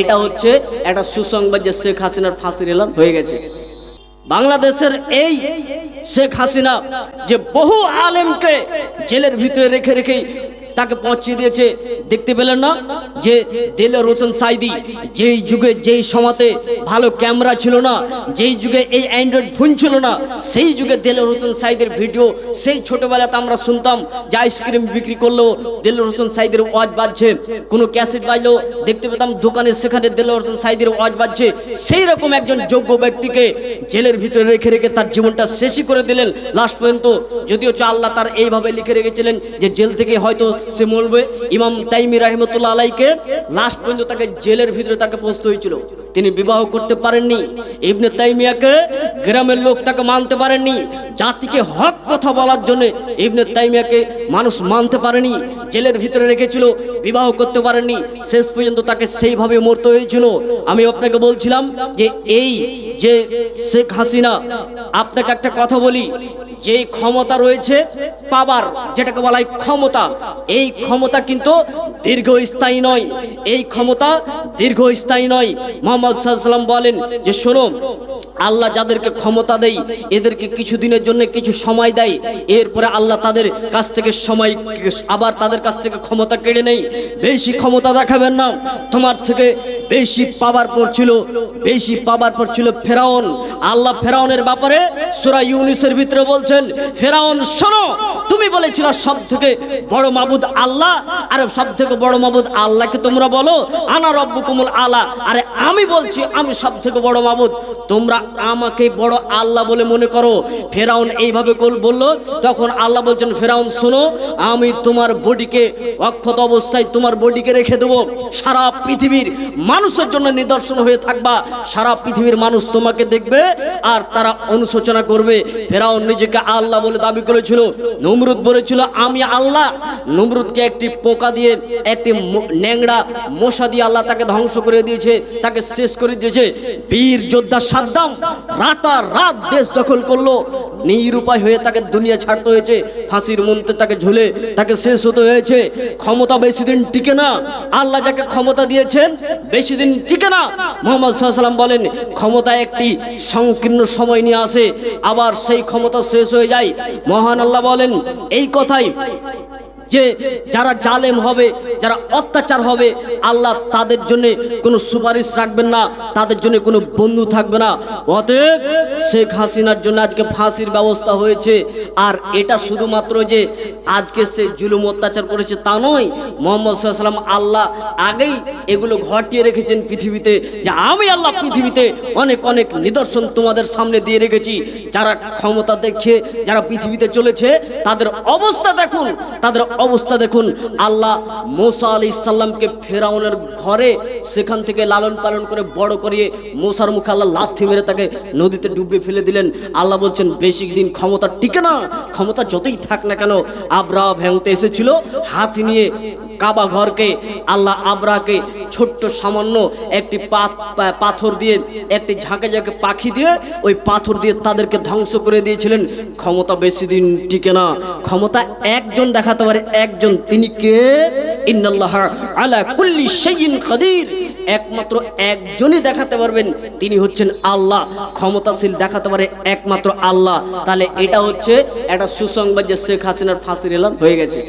এটা হচ্ছে একটা সুসংবাদ যে শেখ হাসিনার ফাঁসির এলাম হয়ে গেছে। বাংলাদেশের এই শেখ হাসিনা যে বহু আলেমকে জেলের ভিতরে রেখে রেখে তাকে পৌঁছে দিয়েছে দেখতে পেলেন না? যে দেলের হোসেন সাইদি, যেই যুগে যেই সমাতে ভালো ক্যামেরা ছিল না, যেই যুগে এই অ্যান্ড্রয়েড ফোন ছিল না, সেই যুগে দেলের হোসেন সাইদের ভিডিও, সেই ছোটবেলাতে আমরা শুনতাম যে আইসক্রিম বিক্রি করলেও দেলের হোসেন সাইদের ওয়াজ বাজছে, কোনো ক্যাসেট বাজলেও দেখতে পেতাম দোকানে সেখানে দেলের হোসেন সাইদের ওয়াজ বাজছে। সেই রকম একজন যোগ্য ব্যক্তিকে জেলের ভিতরে রেখে রেখে তার জীবনটা শেষই করে দিলেন। লাস্ট পর্যন্ত যদিও চা আল্লাহ তার এইভাবে লিখে রেখেছিলেন যে জেল থেকে হয়তো সে মরবে। ইমাম তাইমি রাহমতুল্লাহ আলাইকে লাস্ট পর্যন্ত তাকে জেলের ভিতরে তাকে পৌঁছতে হয়েছিল। তিনি বিবাহ করতে পারেননি। ইবনে তাইমিয়াকে গ্রামের লোক তাকে মানতে পারেননি। জাতিকে হক কথা বলার জন্য ইবনে তাইমিয়াকে মানুষ মানতে পারেনি। জেলের ভিতরে রেখেছিল, বিবাহ করতে পারেননি। শেষ পর্যন্ত তাকে সেইভাবে মরতে হয়েছিল। আমি আপনাকে বলছিলাম যে এই যে শেখ হাসিনা, আপনাকে একটা কথা বলি। যে ক্ষমতা রয়েছে পাবার যেটাকে বলা হয় ক্ষমতা। এই ক্ষমতা কিন্তু দীর্ঘস্থায়ী নয়। এই ক্ষমতা দীর্ঘস্থায়ী নয়। মোহাম্মদ সাল্লাম বলেন যে, শোনো, আল্লাহ যাদেরকে ক্ষমতা দেয়, এদেরকে কিছু দিনের জন্য কিছু সময় দেয়। এরপরে আল্লাহ তাদের কাছ থেকে সময় আবার তাদের কাছ থেকে ক্ষমতা কেড়ে নেই বেশি ক্ষমতা দেখাবেন না। তোমার থেকে বেশি পাবার পর ছিল, বেশি পাবার পর ছিল ফেরাউন। আল্লাহ ফেরাউনের ব্যাপারে সুরা ইউনিসের ভিতরে বলছেন, ফেরাউন, শোনো, তুমি বলেছিল সব থেকে বড় মাবুদ আল্লাহ। আর সব থেকে বড় মাবুদ আল্লাহকে তোমরা বলো? আনা রব্বুকুমুল আলা। আরে আমি বলছি, আমি সব থেকে বড় মাবুদ। তোমরা আমাকে বড় আল্লাহ বলে মনে করো। ফেরাউন এইভাবে বলল, তখন আল্লাহ বলছেন, ফেরাউন, শোনো, আমি তোমার বডিকে, অক্ষত অবস্থায় তোমার বডিকে রেখে দেবো। সারা পৃথিবীর মানুষের জন্য নিদর্শন হয়ে থাকবা। সারা পৃথিবীর মানুষ তোমাকে দেখবে আর তারা অনুশোচনা করবে। ফেরাউন নিজেকে আল্লাহ বলে দাবি করেছিল, নমরুদ বলেছিল, আমি আল্লাহ। নমরুদকে একটি পোকা দিয়ে, একটি ন্যাংড়া মশা দিয়ে আল্লাহ তাকে ধ্বংস করে দিয়েছে, তাকে শেষ করে দিয়েছে। বীর যোদ্ধা সাদ্দাম রাতারাত দেশ দখল করল, নিরুপায় হয়ে তাকে দুনিয়া ছাড়তে হয়েছে, ফাঁসির মন্ত্রে তাকে ঝুলে তাকে শেষ হতে হয়েছে। ক্ষমতা বেশি দিন টিকে না, আল্লাহ যাকে ক্ষমতা দিয়েছেন, বেশি দিন টিকে না। মোহাম্মদ সাল্লাম বলেন ক্ষমতা একটি সংকীর্ণ সময় নিয়ে আসে, আবার সেই ক্ষমতা শেষ হয়ে যায়। মহান আল্লাহ বলেন, এই কথাই যে যারা জালেম হবে, যারা অত্যাচার হবে, আল্লাহ তাদের জন্য কোনো সুপারিশ রাখবেন না, তাদের জন্য কোনো বন্ধু থাকবে না। অতএব শেখ হাসিনার জন্য আজকে ফাঁসির ব্যবস্থা হয়েছে। আর এটা শুধুমাত্র যে আজকে সে জুলুম অত্যাচার করেছে তা নয়, মোহাম্মদ সাল্লাম আল্লাহ আগেই এগুলো ঘটিয়ে রেখেছেন পৃথিবীতে, যে আমি আল্লাহ পৃথিবীতে অনেক অনেক নিদর্শন তোমাদের সামনে দিয়ে রেখেছি। যারা ক্ষমতা দেখছে, যারা পৃথিবীতে চলেছে, তাদের অবস্থা দেখুন, তাদের অবস্থা দেখুন আল্লাহ মোসা আলি ইসাল্লামকে ফেরাউনের ঘরে সেখান থেকে লালন পালন করে বড় করিয়ে মোসার মুখে আল্লাহ লাথি মেরে তাকে নদীতে ডুবে ফেলে দিলেন। আল্লাহ বলছেন, বেশি দিন ক্ষমতা টিকে না, ক্ষমতা যতই থাক না কেন আবরা ভেঙতে এসেছিল, হাত নিয়ে কাবা ঘরকে, আল্লাহ আবরাকে ছোট্ট সামান্য একটি পাথর দিয়ে, একটি ঝাঁকে ঝাঁকে পাখি দিয়ে ওই পাথর দিয়ে তাদেরকে ধ্বংস করে দিয়েছিলেন। ক্ষমতা বেশি দিন টিকে না। ক্ষমতা একজন দেখাতে পারে, একজন। তিনি কে? ইন্নাল্লাহ আলা কুল্লি শাইইন কাদির একমাত্র একজনই দেখাতে পারবেন, তিনি হচ্ছেন আল্লাহ। ক্ষমতাশীল দেখাতে পারে একমাত্র আল্লাহ। তাহলে এটা হচ্ছে একটা সুসংবাদ যে শেখ হাসিনার ফাঁসির এলাম হয়ে গেছে।